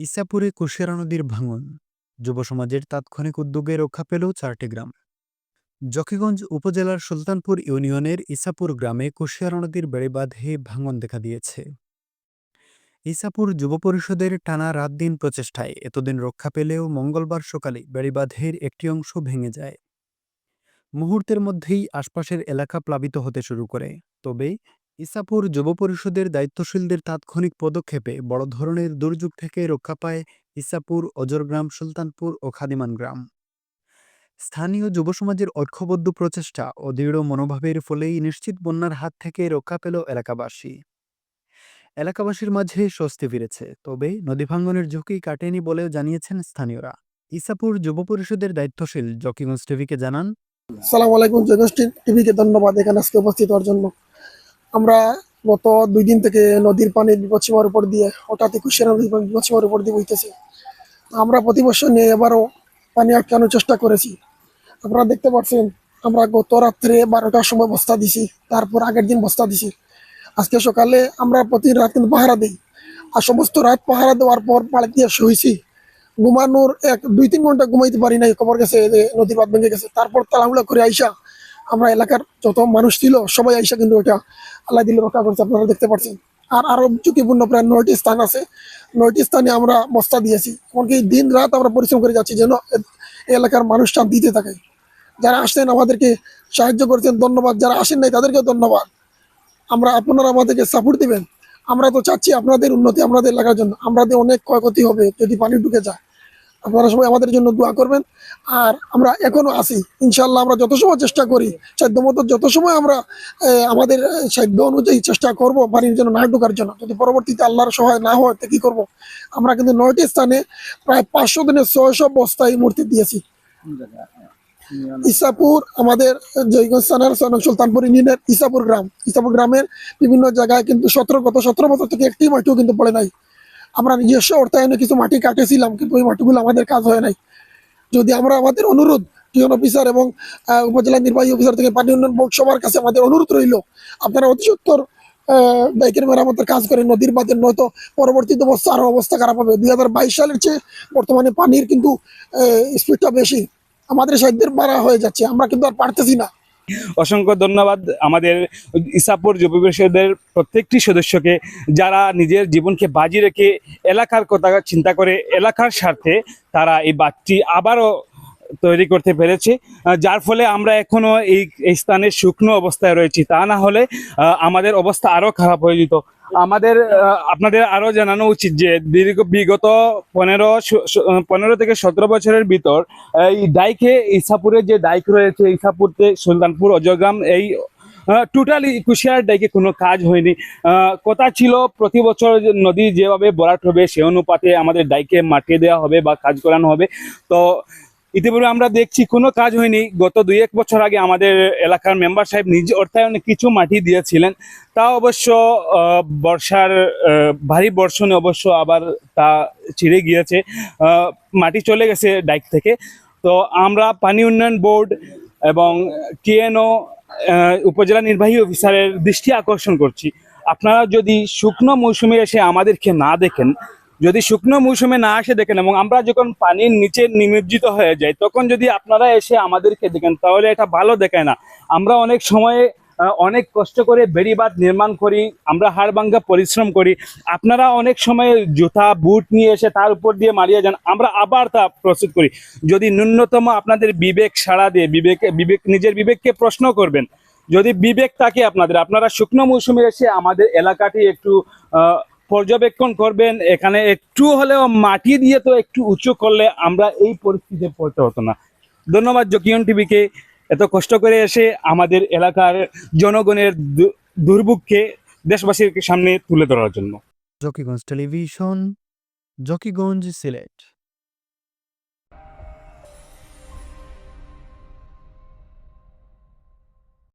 ইসাপুরে কুশিয়ারা নদীর ভাঙন। যুব সমাজের তাৎক্ষণিক উদ্যোগে রক্ষা পেল চারটি গ্রাম। জকিগঞ্জ উপজেলার সুলতানপুর ইউনিয়নের ইসাপুর গ্রামে কুশিয়ারা নদীর বেড়িবাঁধে ভাঙন দেখা দিয়েছে। ইসাপুর যুব পরিষদের টানা রাত দিন প্রচেষ্টায় এতদিন রক্ষা পেলেও মঙ্গলবার সকালে বেড়িবাঁধের একটি অংশ ভেঙে যায়। মুহূর্তের মধ্যেই আশপাশের এলাকা প্লাবিত হতে শুরু করে। তবে ইসাপুর যুব পরিষদের দায়িত্বশীলদের তাৎক্ষণিক পদক্ষেপে বড় ধরনের দুর্যোগ থেকে রক্ষা পায় ইসাপুর, অজরগ্রাম, সুলতানপুর ও খাদিমান গ্রাম। স্থানীয় যুব সমাজের ঐক্যবদ্ধ প্রচেষ্টা ও দৃঢ় মনোভাবের ফলেই নিশ্চিত বন্যার হাত থেকে রক্ষা পেল এলাকাবাসী। এলাকাবাসীর মাঝে স্বস্তি ফিরেছে, তবে নদী ভাঙ্গনের ঝুঁকি কাটেনি বলেও জানিয়েছেন স্থানীয়রা। ইসাপুর যুব পরিষদের দায়িত্বশীল জকিগঞ্জ টিভিকে জানান, সালাম আলাইকুম জয়গোষ্ঠী টিভিকে ধন্যবাদ। এখানে আজকে উপস্থিত হওয়ার জন্য আমরা গত দুই দিন থেকে নদীর পানি বিপদসীমার উপর দিয়ে হঠাৎ কুশিয়া নদীর বিপদসীমার উপর দিয়ে বইতেছে। আমরা প্রতি বছর নিয়ে এবারও পানি আটকানোর চেষ্টা করেছি। আপনারা দেখতে পাচ্ছেন, আমরা গত রাত্রে বারোটার সময় বস্তা দিছি, তারপর আগের দিন বস্তা দিছি। আজকে সকালে আমরা প্রতি রাত কিন্তু পাহারা দিই। আর সমস্ত রাত পাহারা দেওয়ার পর পাড়ে দিয়ে শুয়েছি ঘুমানোর এক দুই তিন ঘণ্টা ঘুমাইতে পারি নাই, খবর গেছে যে নদী বাঁধ ভেঙে গেছে। তারপর তাড়াহুড়া করে আইসা আমরা এলাকার যত মানুষ ছিল, সবাই আইসা কিন্তু ওটা আল্লাহ দিলে রক্ষা করছে, আপনারা দেখতে পাচ্ছেন। আর আরও ঝুঁকিপূর্ণ প্রায় নয়টি স্থান আছে। নয়টি স্থানে আমরা বস্তা দিয়েছি। এমনকি দিন রাত আমরা পরিশ্রম করে যাচ্ছি যেন এলাকার মানুষ দিতে থাকে। যারা আসছেন, আমাদেরকে সাহায্য করছেন, ধন্যবাদ। যারা আসেন নাই, তাদেরকেও ধন্যবাদ। আমরা, আপনারা আমাদেরকে সাপোর্ট দিবেন। আমরা তো চাচ্ছি আপনাদের উন্নতি আপনাদের এলাকার জন্য। আমাদের অনেক ক্ষয়ক্ষতি হবে যদি পানি ঢুকে যায়। আপনারা সবাই আমাদের জন্য দোয়া করবেন। আর আমরা এখনও আছি। ইনশাল্লাহ আমরা যত সময় চেষ্টা করি, সাধ্য মতো যত সময় আমরা আমাদের সাধ্য অনুযায়ী চেষ্টা করব পানির জন্য না ঢোকার জন্য। যদি পরবর্তীতে আল্লাহর সহায় না হয়, তো কি করব? আমরা কিন্তু নয়টি স্থানে প্রায় পাঁচশো দিনের ছয়শো বস্তায় মূর্তি দিয়েছি। ইসাপুর আমাদের জয়গঞ্জ থানার সুলতানপুর ইউনিয়নের ইসাপুর গ্রাম। ইসাপুর গ্রামের বিভিন্ন জায়গায় কিন্তু সতেরো, গত সতেরো বছর থেকে একটি মাটিও কিন্তু পড়ে নাই। আমরা নিজস্ব অর্থায়নে কিছু মাটি কাটেছিলাম, কিন্তু ওই মাটিগুলো আমাদের কাজ হয় নাই। যদি আমরা আমাদের অনুরোধ, টিউন অফিসার এবং উপজেলা নির্বাহী অফিসার থেকে পানি উন্নয়ন বোর্ড সবার কাছে আমাদের অনুরোধ রইল, আপনারা অতি সত্তর বাইকের মেরামতের কাজ করেন, নদীর বাঁধের নয়তো পরবর্তীতে অবস্থা আরও অবস্থা খারাপ হবে। দুই হাজার বাইশ সালের চেয়ে বর্তমানে পানির কিন্তু স্পিডটা বেশি। আমাদের সাধ্যের বাড়া হয়ে যাচ্ছে, আমরা কিন্তু আর পারতেছি না। অসংখ্য ধন্যবাদ আমাদের ইসাপুর যুব পরিষদের প্রত্যেকটি সদস্যকে, যারা নিজের জীবনকে বাজি রেখে এলাকার কথা চিন্তা করে, এলাকার স্বার্থে তারা এই বাঘটি আবারও তৈরি করতে পেরেছি। যার ফলে আমরা এখনও এই স্থানে শুকনো অবস্থায় রয়েছি। তা না হলে আমাদের অবস্থা আরও খারাপ হয়ে যেত। আমাদের আপনাদের আরও জানানো উচিত যে, দীর্ঘ, বিগত পনেরো পনেরো থেকে সতেরো বছরের ভিতর, এই ডাইকে ইসাপুরের যে ডাইক রয়েছে, ইসাপুরতে সুলতানপুর অজগ্রাম এই টোটালি কুশিয়ার ডাইকে কোনো কাজ হয়নি। কথা ছিল প্রতি বছর নদী যেভাবে বরাট হবে, সে অনুপাতে আমাদের ডাইকে মাটিয়ে দেওয়া হবে বা কাজ করানো হবে। তো ইতিপূর্বে আমরা দেখছি, কোনো কাজ হয়নি। গত দুই এক বছর আগে আমাদের এলাকার মেম্বার সাহেব নিজ অর্থায়নে কিছু মাটি দিয়েছিলেন। তা অবশ্য বর্ষার ভারী বর্ষণে অবশ্য আবার তা ছিঁড়ে গিয়েছে। মাটি চলে গেছে ডাইক থেকে। তো আমরা পানি উন্নয়ন বোর্ড এবং কেএনও উপজেলা নির্বাহী অফিসারের দৃষ্টি আকর্ষণ করছি। আপনারা যদি শুকনো মৌসুমে এসে আমাদেরকে না দেখেন যদি শুকনো মৌসুমে না আসে দেখেন এবং আমরা যখন পানির নিচে নিমজ্জিত হয়ে যাই, তখন যদি আপনারা এসে আমাদেরকে দেখেন, তাহলে এটা ভালো দেখায় না। আমরা অনেক সময়ে অনেক কষ্ট করে বেড়িবাঁধ নির্মাণ করি, আমরা হাড়ভাঙ্গা পরিশ্রম করি। আপনারা অনেক সময় জুতা, বুট নিয়ে এসে তার উপর দিয়ে মারিয়ে যান, আমরা আবার তা প্রস্তুত করি। যদি ন্যূনতম আপনাদের বিবেক সাড়া দিয়ে, বিবেক বিবেক, নিজের বিবেককে প্রশ্ন করবেন, যদি বিবেক থাকে আপনাদের, আপনারা শুকনো মৌসুমে এসে আমাদের এলাকাটি একটু পর্যবেক্ষণ করবেন, এখানে একটু হলেও মাটি দিয়ে তো একটু উঁচু করলে আমরা এই পরিস্থিতিতে পড়তে হতো না। ধন্যবাদ জকিয়ন টিভিকে এত কষ্ট করে এসে আমাদের এলাকার জনগণের দুর্ভোগকে দেশবাসীর সামনে তুলে ধরার জন্য। জকিগঞ্জ টেলিভিশন, জকিগঞ্জ সিলেট।